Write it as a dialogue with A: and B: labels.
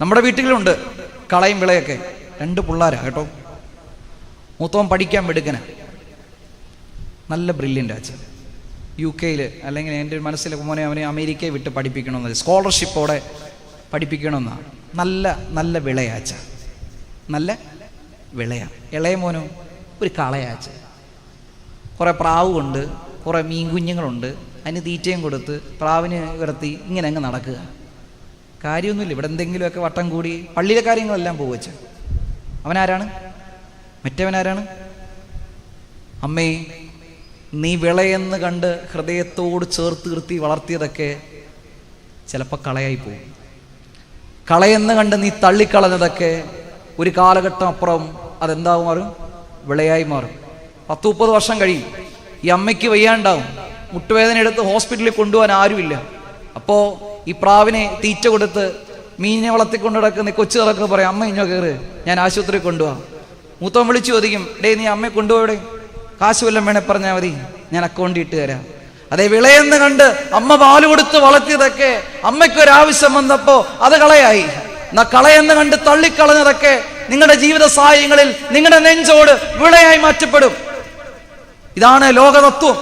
A: നമ്മുടെ വീട്ടിലുണ്ട് കളയും വിളയൊക്കെ. രണ്ട് പിള്ളേരാ കേട്ടോ. മൂത്തവൻ പഠിക്കാൻ വെടുക്കന നല്ല ബ്രില്യന്റ് അച്ഛൻ യു കെയിൽ അല്ലെങ്കിൽ എന്റെ മനസ്സിൽ മോനെ അവനെ അമേരിക്കയെ വിട്ട് പഠിപ്പിക്കണമെന്ന് സ്കോളർഷിപ്പോടെ പഠിപ്പിക്കണമെന്നാണ് നല്ല നല്ല വിളയാച്ച. നല്ല വിളയാ. ഇളയ മോനോ ഒരു കളയാച്ച. കുറേ പ്രാവുണ്ട് കുറേ മീൻ കുഞ്ഞുങ്ങളുണ്ട്. അതിന് തീറ്റയും കൊടുത്ത് പ്രാവിന് കിടത്തി ഇങ്ങനെ അങ്ങ് നടക്കുക. കാര്യമൊന്നുമില്ല. ഇവിടെ എന്തെങ്കിലുമൊക്കെ വട്ടം കൂടി പള്ളിയിലെ കാര്യങ്ങളെല്ലാം പോവച്ച അവനാരാണ്? മറ്റവനാരാണ്? അമ്മേ നീ വിളയെന്ന് കണ്ട് ഹൃദയത്തോട് ചേർത്ത് നിർത്തി വളർത്തിയതൊക്കെ ചിലപ്പോൾ കളയായി പോകും കളയെന്ന് കണ്ട് നീ തള്ളിക്കളഞ്ഞതൊക്കെ ഒരു കാലഘട്ടം അപ്പുറം അതെന്താവും മാറും? വിളയായി മാറും. പത്ത് മുപ്പത് വർഷം കഴിയും. ഈ അമ്മയ്ക്ക് വയ്യാണ്ടാവും. മുട്ടുവേദന എടുത്ത് ഹോസ്പിറ്റലിൽ കൊണ്ടുപോകാൻ ആരുമില്ല. അപ്പോൾ ഈ പ്രാവിനെ തീറ്റ കൊടുത്ത് മീനിനെ വളർത്തിക്കൊണ്ട് നടക്കുന്ന കൊച്ചു നടക്കുക പറയാം അമ്മ ഇഞ്ഞോ കയറ് ഞാൻ ആശുപത്രി കൊണ്ടുപോകാം മൂത്തവൻ വിളിച്ചു ചോദിക്കും ഡേ നീ അമ്മയെ കൊണ്ടുപോയവിടെ കാശ് വല്ലതും വേണേ പറഞ്ഞാൽ മതി ഞാൻ അക്കൗണ്ടിൽ ഇട്ട് തരാം. അതെ വിളയെന്ന് കണ്ട് അമ്മ പാൽ കൊടുത്ത് വളർത്തിയതൊക്കെ അമ്മയ്ക്കൊരാവശ്യം വന്നപ്പോ അത് കളയായി. എന്നാ കളയെന്ന് കണ്ട് തള്ളിക്കളഞ്ഞതൊക്കെ നിങ്ങളുടെ ജീവിത സാഹചര്യങ്ങളിൽ നിങ്ങളുടെ നെഞ്ചോട് വിളയായി മാറ്റപ്പെടും. ഇതാണ് ലോകതത്വം.